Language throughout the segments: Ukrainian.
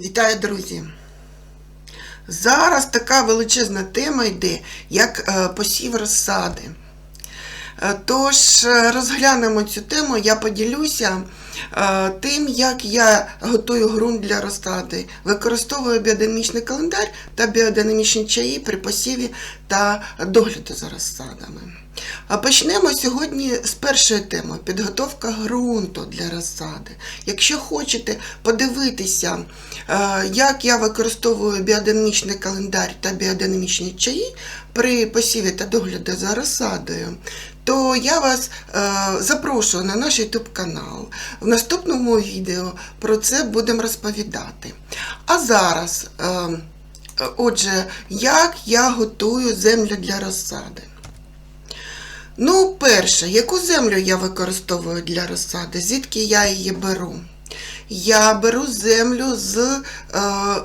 Вітаю, друзі! Зараз така величезна тема йде, як е, посів розсади. Е, Тож е, розглянемо цю тему, я поділюся тим, як я готую ґрунт для розсади. Використовую біодинамічний календар та біодинамічні чаї при посіві та догляду за розсадами. Почнемо сьогодні з першої теми підготовка ґрунту для розсади. Якщо хочете подивитися, е, як я використовую біодинамічний календар та біодинамічні чаї при посіві та догляді за розсадою, то я вас е, запрошую на наш YouTube канал. Наступному відео про це будемо розповідати. А зараз, е, отже, як я готую землю для розсади. Ну, перше, яку землю я використовую для розсади? Звідки я її беру? Я беру землю з е,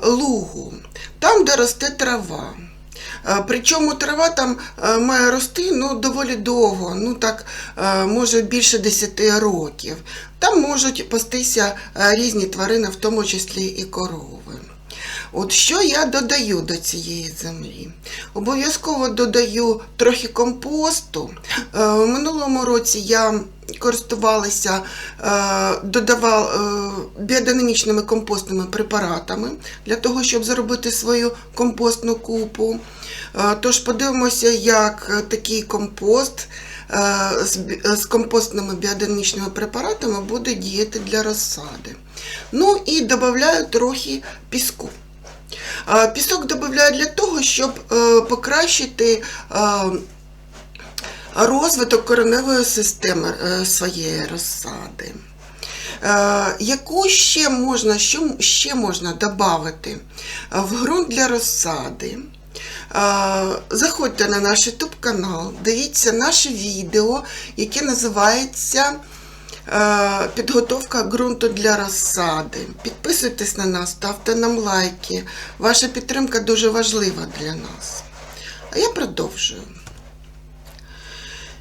лугу, там, де росте трава. Е, Причому трава там е, має рости ну, доволі довго, ну так, е, може більше 10 років. Там можуть пастися різні тварини, в тому числі і корови. От що я додаю до цієї землі? Обов'язково додаю трохи компосту. У минулому році я користувалася е, е, біодинамічними компостними препаратами для того, щоб зробити свою компостну купу. Е, Тож подивимося, як такий компост з компостними біодинамічними препаратами буде діяти для розсади. Ну і додаю трохи піску. Пісок додаю для того, щоб покращити розвиток кореневої системи е, своєї розсади. Е, Яку ще можна, що ще можна додати в ґрунт для розсади? Е, Заходьте на наш YouTube канал, дивіться наше відео, яке називається е, Підготовка ґрунту для розсади. Підписуйтесь на нас, ставте нам лайки. Ваша підтримка дуже важлива для нас. А я продовжую.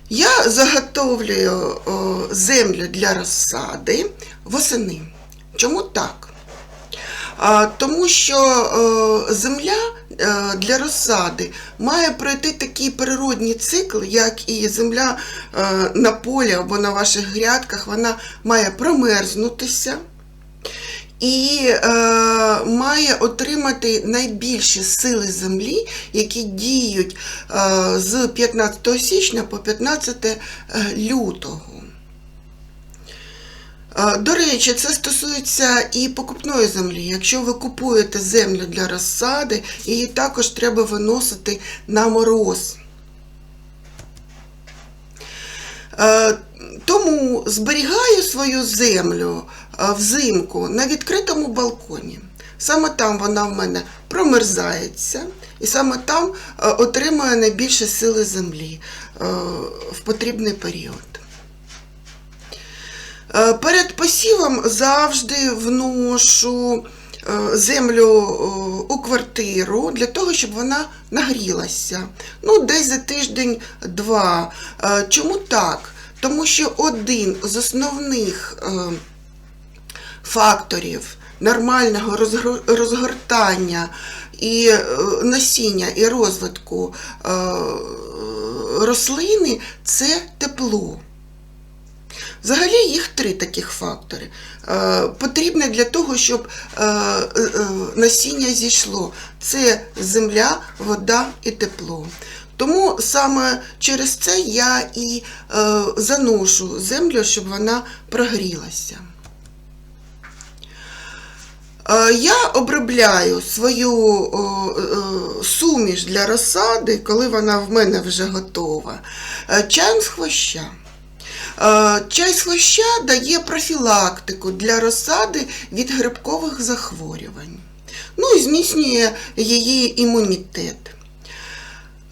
Я заготовлюю землю для розсади восени. Чому так? Тому що земля е, для розсади має пройти такий природній цикл, як і земля е, на полі або на ваших грядках, вона має промерзнутися і е, має отримати найбільші сили землі, які діють е, з 15 січня по 15 е, лютого. Е, До речі, це стосується і покупної землі. Якщо ви купуєте землю для розсади, її також треба виносити на мороз. Тому зберігаю свою землю е, взимку на відкритому балконі. Саме там вона в мене промерзається, і саме там е, отримує найбільше сили землі е, в потрібний період. Перед посівом завжди вношу землю у квартиру для того, щоб вона нагрілася. Ну, десь за тиждень-два. Чому так? Тому що один з основних е, факторів нормального розгортання і е, насіння і розвитку е, рослини це тепло. Взагалі їх три таких фактори. Потрібне для того, щоб насіння зійшло. Це земля, вода і тепло. Тому саме через це я і е, заношу землю, щоб вона прогрілася. Е, Я обробляю свою о, е, суміш для розсади, коли вона в мене вже готова, е, чаєм з хвоща. Е, Чай з хвоща дає профілактику для розсади від грибкових захворювань. Ну і зміцнює її імунітет.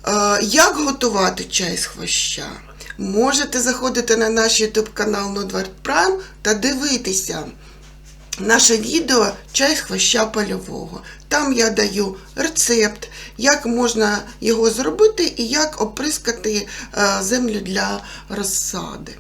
Е, Як готувати чай з хвоща? Можете заходити на наш YouTube канал Nodward Prime та дивитися наше відео Чай з хвоща польового. Там я даю рецепт, як можна його зробити і як оприскати е, землю для розсади.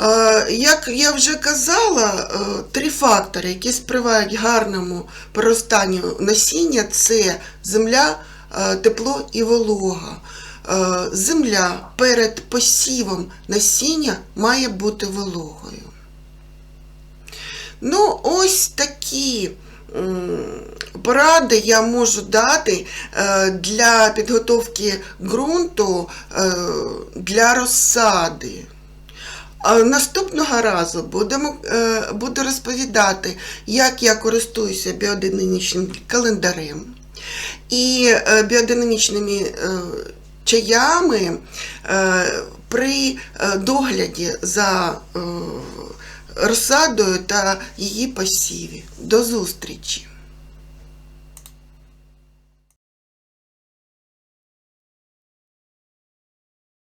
Е, Як я вже казала, е, три фактори, які сприяють гарному проростанню насіння, це земля, е, тепло і волога. Земля перед посівом насіння має бути вологою. Ну, ось такі поради я можу дати для підготовки ґрунту для розсади. Наступного разу будемо, е, буду розповідати, як я користуюся біодинамічним календарем і е, біодинамічними е, чаями при догляді за розсадою та її посіві. До зустрічі!